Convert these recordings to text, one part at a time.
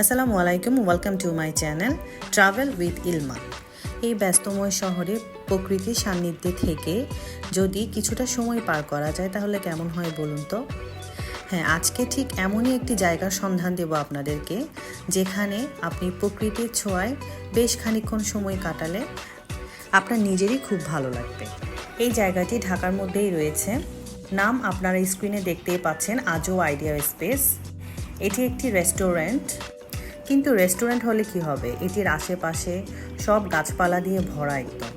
আসসালামু আলাইকুম welcome to my channel travel with Ilma এই ব্যস্তময় শহরে প্রকৃতির সান্নিধ্যে থেকে যদি কিছুটা সময় পার করা যায়, তাহলে কেমন হয় বলুন তো? হ্যাঁ আজকে ঠিক এমনই একটি জায়গার সন্ধান দেব আপনাদেরকে, যেখানে আপনি প্রকৃতির ছোঁয়ায় বেশ খানিকক্ষণ সময় কাটালে আপনার নিজেরই খুব ভালো লাগবে। এই জায়গাটি ঢাকার মধ্যেই রয়েছে। নাম আপনারা স্ক্রিনে দেখতেই পাচ্ছেন, আজও আইডিয়া স্পেস। এটি একটি রেস্টুরেন্ট কিন্তু রেস্টুরেন্ট হলে কি হবে? এটির আশেপাশে সব গাছপালা দিয়ে ভরা একদম।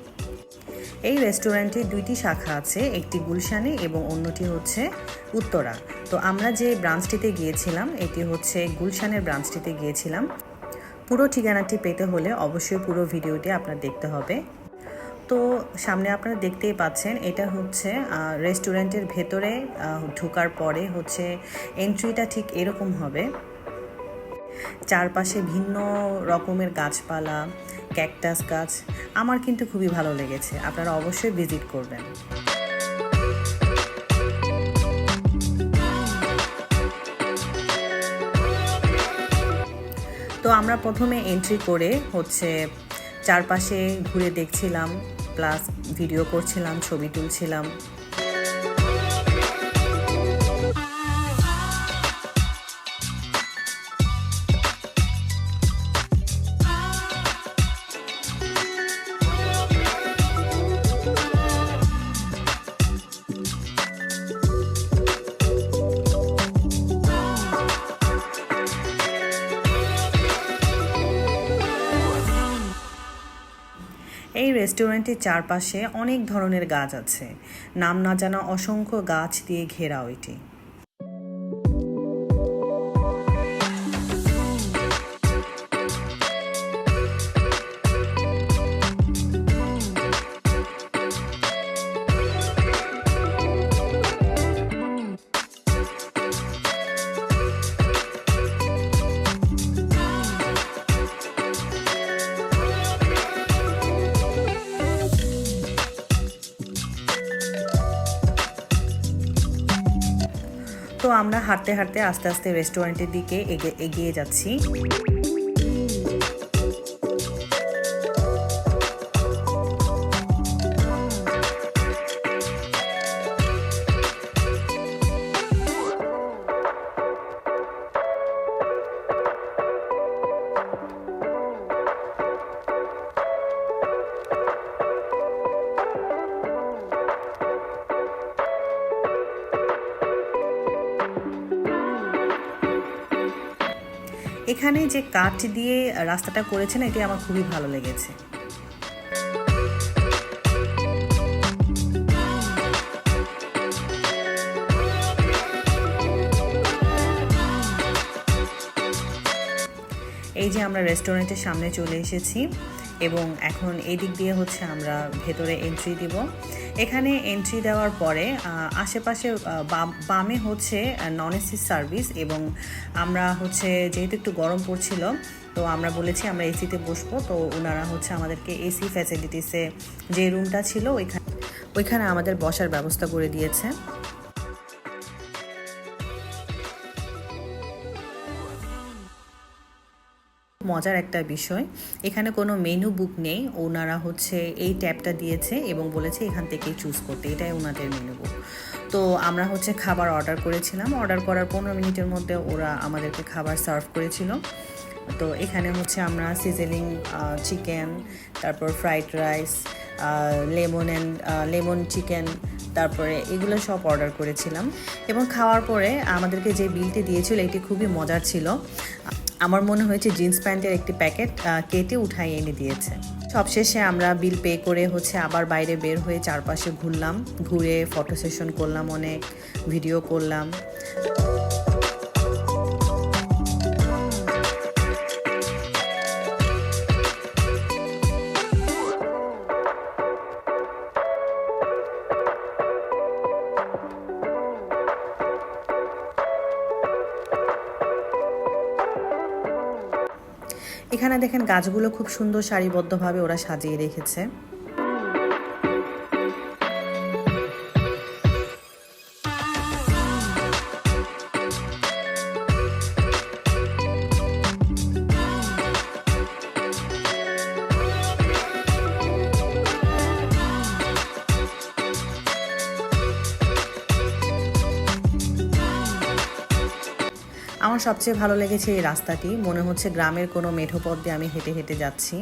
এই রেস্টুরেন্টে দুইটি শাখা আছে, একটি গুলশানে এবং অন্যটি হচ্ছে উত্তরা। তো আমরা যে ব্রাঞ্চটিতে গিয়েছিলাম, এটি হচ্ছে গুলশানের ব্রাঞ্চটিতে গিয়েছিলাম। পুরো ঠিকানাটি পেতে হলে অবশ্যই পুরো ভিডিওটি আপনার দেখতে হবে। তো সামনে আপনারা দেখতেই পাচ্ছেন, এটা হচ্ছে রেস্টুরেন্টের ভেতরে ঢোকার পরে হচ্ছে এন্ট্রিটা ঠিক এরকম হবে। চারপাশে ভিন্ন রকমের গাছপালা, ক্যাকটাস গাছ। আমার কিন্তু খুবই ভালো লেগেছে। আপনারা অবশ্যই ভিজিট করবেন। তো আমরা প্রথমে এন্ট্রি করে হচ্ছে চারপাশে ঘুরে দেখছিলাম প্লাস ভিডিও করছিলাম, ছবি তুলছিলাম। রেস্টুরেন্টের চারপাশে অনেক ধরনের গাছ আছে। নাম না জানা অসংখ্য গাছ দিয়ে ঘেরা ওইটি। হাঁটতে হাঁটতে আস্তে আস্তে রেস্টুরেন্টের দিকে এগে- এগিয়ে যাচ্ছি। এখানে যে কাঠ দিয়ে রাস্তাটা করেছেন এটি আমার খুবই ভালো লেগেছে। এই যে আমরা রেস্টুরেন্টের সামনে চলে এসেছি এবং এখন এই দিক দিয়ে হচ্ছে আমরা ভেতরে এন্ট্রি দিব। এখানে এন্ট্রি দেওয়ার পরে আশেপাশে বাম- হচ্ছে নন এসি সার্ভিস এবং আমরা হচ্ছে যেহেতু একটু গরম পড়ছিল, তো আমরা বলেছি আমরা এসিতে বসবো। তো ওনারা হচ্ছে আমাদেরকে এসি ফ্যাসিলিটিসে যে রুমটা ছিল ওইখানে ওইখানে আমাদের বসার ব্যবস্থা করে দিয়েছে। মজার একটা বিষয়। এখানে কোনো মেনু বুক নেই। ওনারা হচ্ছে এই ট্যাবটা দিয়েছে এবং বলেছে এখান থেকেই চুজ করতে। এটাই ওনাদের মেনু বুক তো আমরা হচ্ছে খাবার অর্ডার করেছিলাম। অর্ডার করার পনেরো মিনিটের মধ্যে ওরা আমাদেরকে খাবার সার্ভ করেছিল। তো এখানে হচ্ছে আমরা সিজেলিং চিকেন, তারপর fried rice lemon and lemon chicken, তারপরে এগুলো সব অর্ডার করেছিলাম। এবং খাওয়ার পরে আমাদেরকে যে বিলটি দিয়েছিল এটি খুবই মজার ছিল। আমার মনে হয়েছে জিন্স প্যান্টের একটি প্যাকেট কেটে উঠাই এনে দিয়েছে। সবশেষে আমরা বিল পে করে হচ্ছে আবার বাইরে বের হয়ে চারপাশে ঘুরলাম, ঘুরে ফটো সেশন করলাম অনেক, ভিডিও করলাম। এখানে দেখেন গাছগুলো খুব সুন্দর সারিবদ্ধভাবে ওরা সাজিয়ে রেখেছে। সবচেয়ে ভালো লেগেছে এই রাস্তাটি। মনে হচ্ছে গ্রামের কোনো মেঠো পথ দিয়ে আমি হেঁটে হেঁটে যাচ্ছি।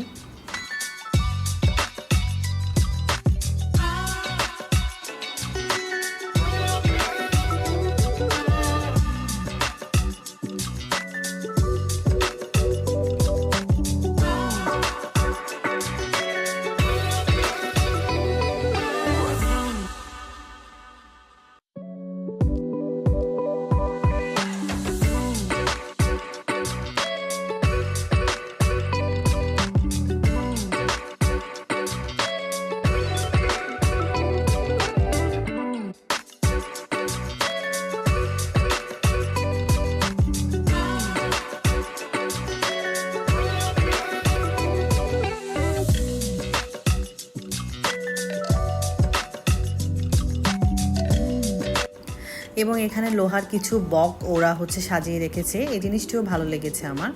এবং এখানে লোহার কিছু বক ওরা হচ্ছে সাজিয়ে রেখেছে। এই জিনিসটিও ভালো লেগেছে আমার।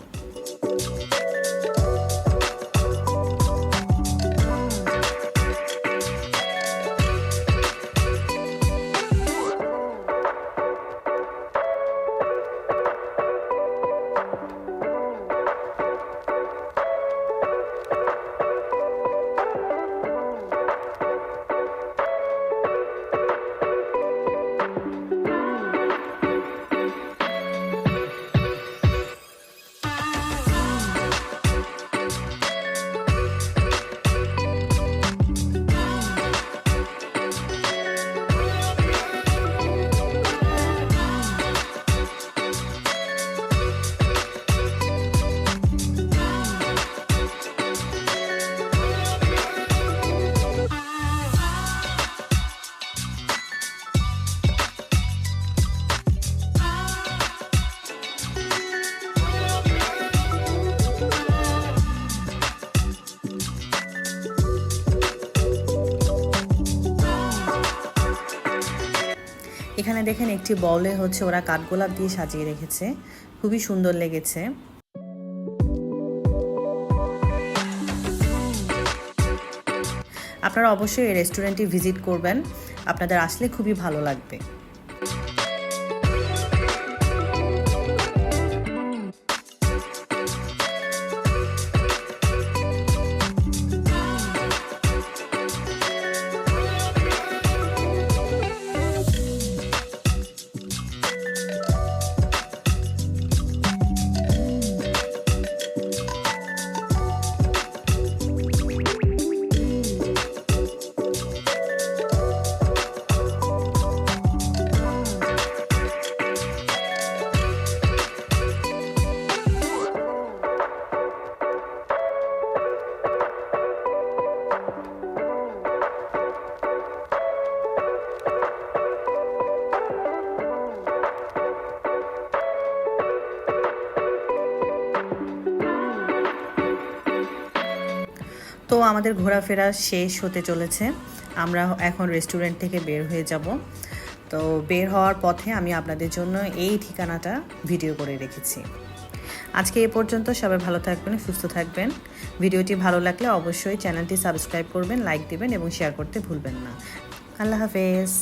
এখানে দেখেন একটি বলে হচ্ছে ওরা কাঠগোলাপ দিয়ে সাজিয়ে রেখেছে। খুবই সুন্দর লেগেছে। আপনারা অবশ্যই এই রেস্টুরেন্টটি ভিজিট করবেন। আপনাদের আসলে খুবই ভালো লাগবে। আমাদের ঘোরাফেরা শেষ হতে চলেছে। আমরা এখন রেস্টুরেন্ট থেকে বের হয়ে যাব। তো বের হওয়ার পথে আমি আপনাদের জন্য এই ঠিকানাটা ভিডিও করে রেখেছি। আজকে এ পর্যন্ত সবাই ভালো থাকবেন, সুস্থ থাকবেন। ভিডিওটি ভালো লাগলে অবশ্যই চ্যানেলটি সাবস্ক্রাইব করবেন লাইক দেবেন এবং শেয়ার করতে ভুলবেন না। আল্লাহ হাফেজ।